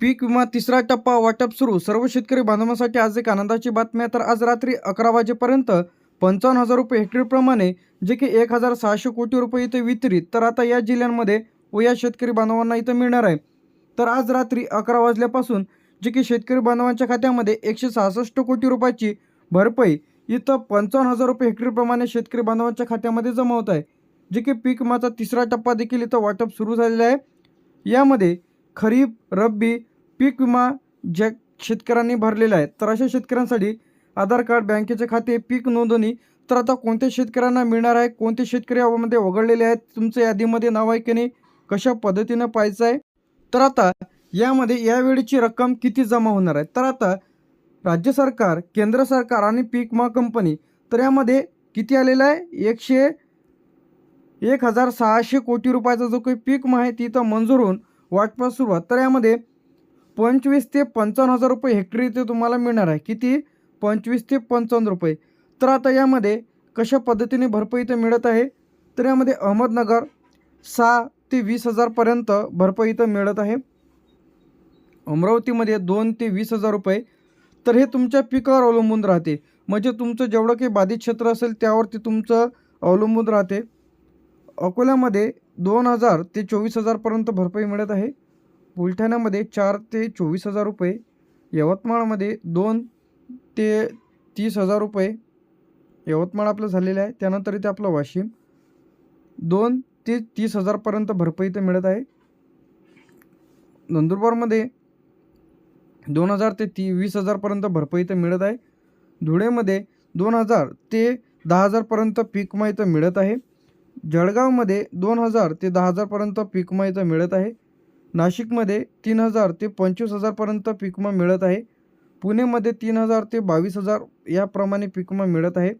पीक विमा तिसरा टप्पा वाटप सुरू. सर्व शेतकरी बांधवांसाठी आज एक आनंदाची बातमी आहे. तर आज रात्री अकरा वाजेपर्यंत पंचावन्न हजार रुपये हेक्टरप्रमाणे जे की एक हजार सहाशे कोटी रुपये इथे वितरित तर आता या जिल्ह्यांमध्ये व या शेतकरी बांधवांना इथं मिळणार आहे. तर आज रात्री अकरा वाजल्यापासून जे की शेतकरी बांधवांच्या खात्यामध्ये एकशे सहासष्ट कोटी रुपयाची भरपाई इथं पंचावन्न हजार रुपये हेक्टरप्रमाणे शेतकरी बांधवांच्या खात्यामध्ये जमा होत आहे. जे की पीक विमाचा तिसरा टप्पा देखील इथं वाटप सुरू झालेला आहे. यामध्ये खरीप रब्बी पीक विमा ज्या शेतकऱ्यांनी भरलेला आहे तर अशा शेतकऱ्यांसाठी आधार कार्ड बँकेचे खाते पीक नोंदणी तर आता कोणत्या शेतकऱ्यांना मिळणार आहे कोणते शेतकरी यामध्ये वगळलेले आहेत तुमच्या यादीमध्ये नाव आहे की नाही कशा पद्धतीनं पाहायचं आहे? तर आता यामध्ये यावेळीची रक्कम किती जमा होणार आहे? तर आता राज्य सरकार केंद्र सरकार आणि पीक विमा कंपनी तर यामध्ये किती आलेलं आहे? एकशे एक हजार सहाशे कोटी रुपयाचा जो काही पीक विमा आहे ती इथं मंजूर होऊन वाटपास सुरुवात तर यामध्ये पंचवीस ते पंचावन्न हजार रुपये हेक्टरी इथे तुम्हाला मिळणार आहे. किती? पंचवीस ते पंचावन्न रुपये. तर आता यामध्ये कशा पद्धतीने भरपाई इथं मिळत आहे? तर यामध्ये अहमदनगर सहा ते वीस हजारपर्यंत भरपाई इथं मिळत आहे. अमरावतीमध्ये दोन ते वीस हजार रुपये. तर हे तुमच्या पिकावर अवलंबून राहते. म्हणजे तुमचं जेवढं काही बाधित क्षेत्र असेल त्यावरती तुमचं अवलंबून राहते. अकोल्यामध्ये दोन हजार ते चोवीस हजारपर्यंत भरपाई मिळत आहे. बुलढाण्यामध्ये चार ते चोवीस हजार रुपये यवतमाळमध्ये दोन ते तीस हजार रुपये यवतमाळ आपलं झालेलं आहे. त्यानंतर इथे आपलं वाशिम. दोन ते तीस हजारपर्यंत भरपाई इथे मिळत आहे. नंदुरबारमध्ये दोन हजार ते ती वीस हजारपर्यंत भरपाई इथं मिळत आहे. धुळेमध्ये दोन हजार ते दहा हजारपर्यंत पीक इथं मिळत आहे. जळगावमध्ये दोन हजार ते दहा हजारपर्यंत पीक इथं मिळत आहे. नाशिकमध्ये तीन हजार ते पंचवीस हजारपर्यंत पिकमा मिळत आहे. पुणेमध्ये तीन हजार ते बावीस हजार याप्रमाणे पिकमा मिळत आहे.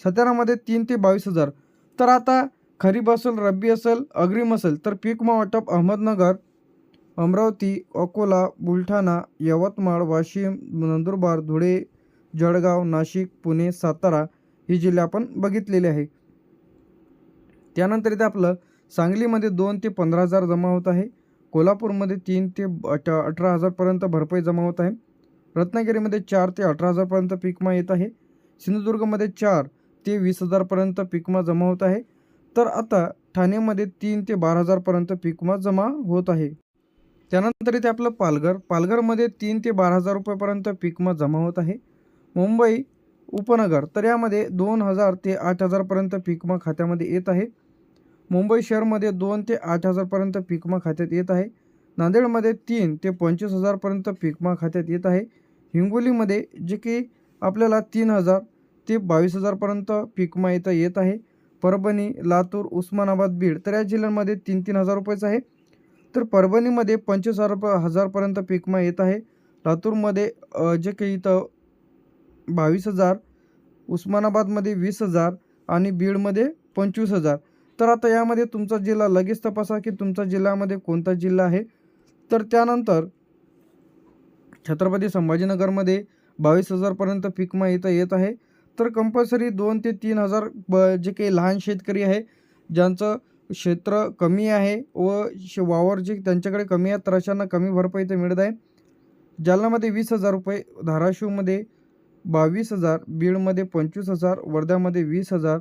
सातारामध्ये तीन ते बावीस हजार. तर आता खरीप असेल रब्बी असेल अग्रिम असेल तर पिकमा वाटप अहमदनगर अमरावती अकोला बुलढाणा यवतमाळ वाशिम नंदुरबार धुळे जळगाव नाशिक पुणे सातारा ही जिल्हे आपण बघितलेले आहे. त्यानंतर इथे आपलं सांगलीमध्ये दोन ते पंधरा हजार जमा होत आहे. कोल्हापूरमध्ये तीन ते अठ अठरा हजारपर्यंत भरपाई जमा होत आहे. रत्नागिरीमध्ये चार ते अठरा हजारपर्यंत पीकमा येत आहे. सिंधुदुर्गमध्ये चार ते वीस हजारपर्यंत पीकमा जमा होत आहे. तर आता ठाणेमध्ये तीन ते बारा हजारपर्यंत पीकमा जमा होत आहे. त्यानंतर इथे आपलं पालघर. पालघरमध्ये तीन ते बारा हजार रुपयेपर्यंत पीकमा जमा होत आहे. मुंबई उपनगर. तर यामध्ये दोन हजार ते आठ हजारपर्यंत पीकमा खात्यामध्ये येत आहे. मुंबई शहरमध्ये दोन ते आठ हजारपर्यंत पीकमा खात्यात येत आहे. नांदेडमध्ये तीन ते पंचवीस हजारपर्यंत पीकमा खात्यात येत आहे. हिंगोलीमध्ये जे की आपल्याला तीन हजार ते बावीस हजारपर्यंत पीकमा इथं येत आहे. परभणी लातूर उस्मानाबाद बीड तर या जिल्ह्यांमध्ये तीन तीन हजार रुपयेच आहे. तर परभणीमध्ये पंचवीस हजार हजारपर्यंत पीकमा येत आहे. लातूरमध्ये जे काही इथं बावीस हजार उस्मानाबादमध्ये वीस हजार आणि बीडमध्ये पंचवीस हजार. तर आता यामध्ये तुमचा जिल्हा लगेच तपासा की तुमचा जिल्ह्यामध्ये कोणता जिल्हा आहे. तर त्यानंतर छत्रपती संभाजीनगरमध्ये बावीस हजारपर्यंत पीकमा इथं येत आहे. तर कंपल्सरी दोन ते तीन हजार ब जे काही लहान शेतकरी आहे ज्यांचं क्षेत्र कमी आहे व श वावर जे त्यांच्याकडे कमी आहे तर अशांना कमी भरपाई इथं मिळत आहे. जालनामध्ये वीस हजार रुपये धाराशिवमध्ये बावीस हजार बीडमध्ये पंचवीस हजार वर्ध्यामध्ये वीस हजार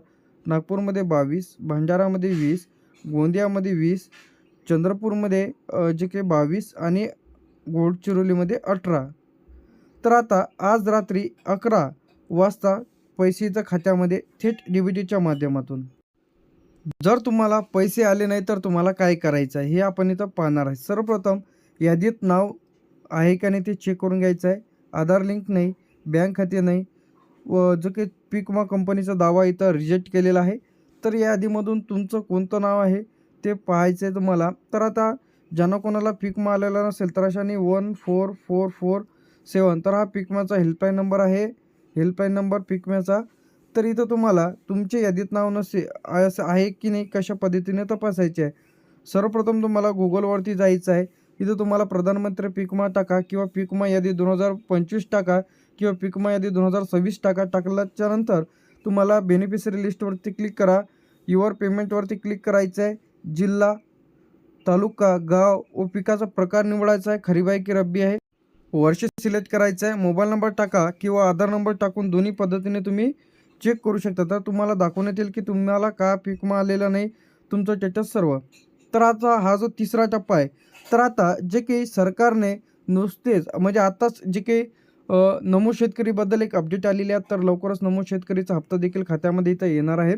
नागपूरमध्ये बावीस भंडारामध्ये वीस गोंदियामध्ये वीस चंद्रपूरमध्ये जे काही बावीस आणि गोडचिरोलीमध्ये अठरा. तर आता आज रात्री अकरा वाजता पैसे खात्यामध्ये थेट डी बी माध्यमातून. जर तुम्हाला पैसे आले नाही तर तुम्हाला काय करायचं आहे हे आपण इथं पाहणार आहे. सर्वप्रथम यादीत नाव आहे का नाही ते चेक करून घ्यायचं आहे. आधार लिंक नाही बँक खाते नाही व जो की पीक विमा कंपनीचा दावा इथं रिजेक्ट केलेला आहे. तर या यादीमधून तुमचं कोणतं नाव आहे ते पाहायचं आहे तुम्हाला. तर आता ज्यांना कोणाला पीक विमा आलेला नसेल तर अशाने one four four four seven तर हा पीक विमाचा हेल्पलाईन नंबर आहे. हेल्पलाईन नंबर पीक विम्याचा तर इथं तुम्हाला तुमचे यादीत नाव नसे असं आहे की नाही कशा पद्धतीने तपासायचे आहे. सर्वप्रथम तुम्हाला गुगलवरती जायचं आहे. इथं तुम्हाला प्रधानमंत्री पीक विमा टाका किंवा पीक विमा यादी दोन हजार पंचवीस टाका किंवा पीकमा यादी दोन हजार सव्वीस टाका टाकल्याच्यानंतर तुम्हाला बेनिफिशरी लिस्टवरती क्लिक करा. युअर पेमेंटवरती क्लिक करायचं आहे जिल्हा तालुका गाव व पिकाचा प्रकार निवडायचा आहे. खरीब आहे की रब्बी आहे. वर्ष सिलेक्ट करायचं आहे मोबाईल नंबर टाका किंवा आधार नंबर टाकून दोन्ही पद्धतीने तुम्ही चेक करू शकता. तर तुम्हाला दाखवण्यात येईल की तुम्हाला का पीक विमा आलेला नाही. तुमचं स्टेटस सर्व. तर आता हा जो तिसरा टप्पा आहे तर आता जे काही सरकारने नुसतेच म्हणजे आताच जे काही नमो शेतकरीबद्दल एक अपडेट आलेली आहे तर लवकरच नमो शेतकरीचा हप्ता देखील खात्यामध्ये इथं येणार आहे.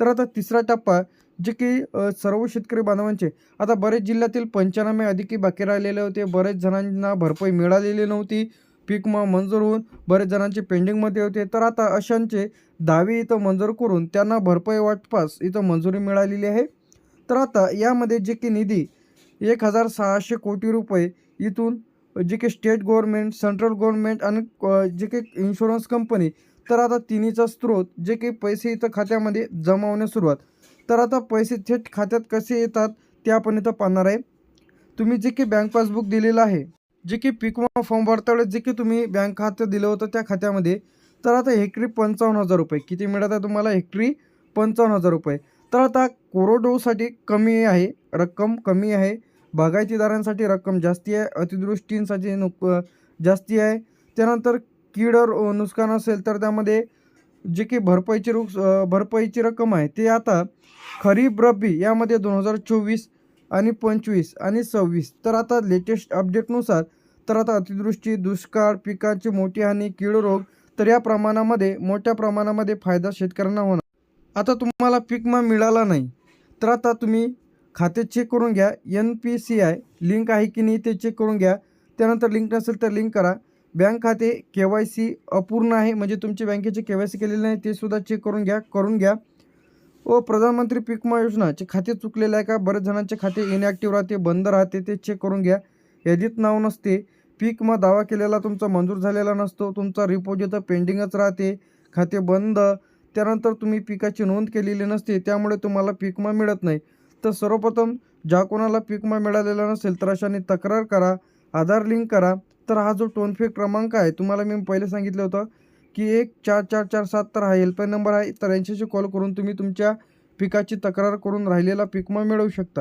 तर आता तिसरा टप्पा जे की सर्व शेतकरी बांधवांचे आता बरेच जिल्ह्यातील पंचनामे अधिकी बाकी राहिलेले होते बरेच जणांना भरपाई मिळालेली नव्हती पीक म मंजूर होऊन बरेच जणांचे पेंडिंगमध्ये होते तर आता अशांचे दावे इथं मंजूर करून त्यांना भरपाई वाटपास इथं मंजुरी मिळालेली आहे. तर आता यामध्ये जे की निधी एक हजार सहाशे कोटी रुपये इथून जे की स्टेट गव्हर्नमेंट सेंट्रल गव्हर्नमेंट आणि जे काही इन्शुरन्स कंपनी तर आता तिन्हीचा स्रोत जे काही पैसे इथं खात्यामध्ये जमा होण्यास सुरुवात. तर आता पैसे थेट खात्यात कसे येतात ते आपण इथं पाहणार आहे. तुम्ही जे की बँक पासबुक दिलेलं आहे जे की पीक विमा फॉर्म भरतावेळेस जे की तुम्ही बँक खातं दिलं होतं त्या खात्यामध्ये तर आता हेक्टरी पंचावन्न हजार रुपये. किती मिळत आहे तुम्हाला? हेक्टरी पंचावन्न हजार रुपये. तर आता कोरोडोसाठी कमी आहे रक्कम कमी आहे. बागायतीदारांसाठी रक्कम जास्ती आहे अतिदृष्टींसाठी नुक जास्ती आहे. त्यानंतर कीड नुकसान असेल तर त्यामध्ये जे की भरपाईची रुक भरपाईची रक्कम आहे ते आता खरीप रब्बी यामध्ये दोन हजार चोवीस आणि पंचवीस आणि सव्वीस. तर आता लेटेस्ट अपडेटनुसार तर आता अतिदृष्टी दुष्काळ पिकाची मोठी हानी कीड रोग तर या प्रमाणामध्ये मोठ्या प्रमाणामध्ये फायदा शेतकऱ्यांना होणार. आता तुम्हाला पिकमा मिळाला नाही तर आता तुम्ही खाते चेक करून घ्या. N P C I link आहे की नाही ते चेक करून घ्या. त्यानंतर लिंक नसेल तर लिंक करा. बँक खाते के वाय सी अपूर्ण आहे म्हणजे तुमची बँकेचे के वाय सी केलेले नाही ते सुद्धा चेक करून घ्या करून घ्या. व प्रधानमंत्री पीक विमा योजनाचे खाते चुकलेले आहे का? बरेच जणांचे खाते इनॲक्टिव्ह राहते बंद राहते ते चेक करून घ्या. यादीत नाव नसते. पीक दावा केलेला तुमचा मंजूर झालेला नसतो. तुमचा रिपोर्ट पेंडिंगच राहते खाते बंद. त्यानंतर तुम्ही पिकाची नोंद केलेली नसते त्यामुळे तुम्हाला पीक विमा मिळत नाही. तर सर्वप्रथम ज्या कोणाला पीक विमा मिळालेला नसेल तर अशाने तक्रार करा आधार लिंक करा. तर हा जो टोन फ्री क्रमांक आहे तुम्हाला मी पहिले सांगितलं होतं की एक चार चार चार सात तर हा हेल्पलाईन नंबर आहे तर यांच्याशी कॉल करून तुम्ही तुमच्या पिकाची तक्रार करून राहिलेला पीक विमा मिळवू शकता.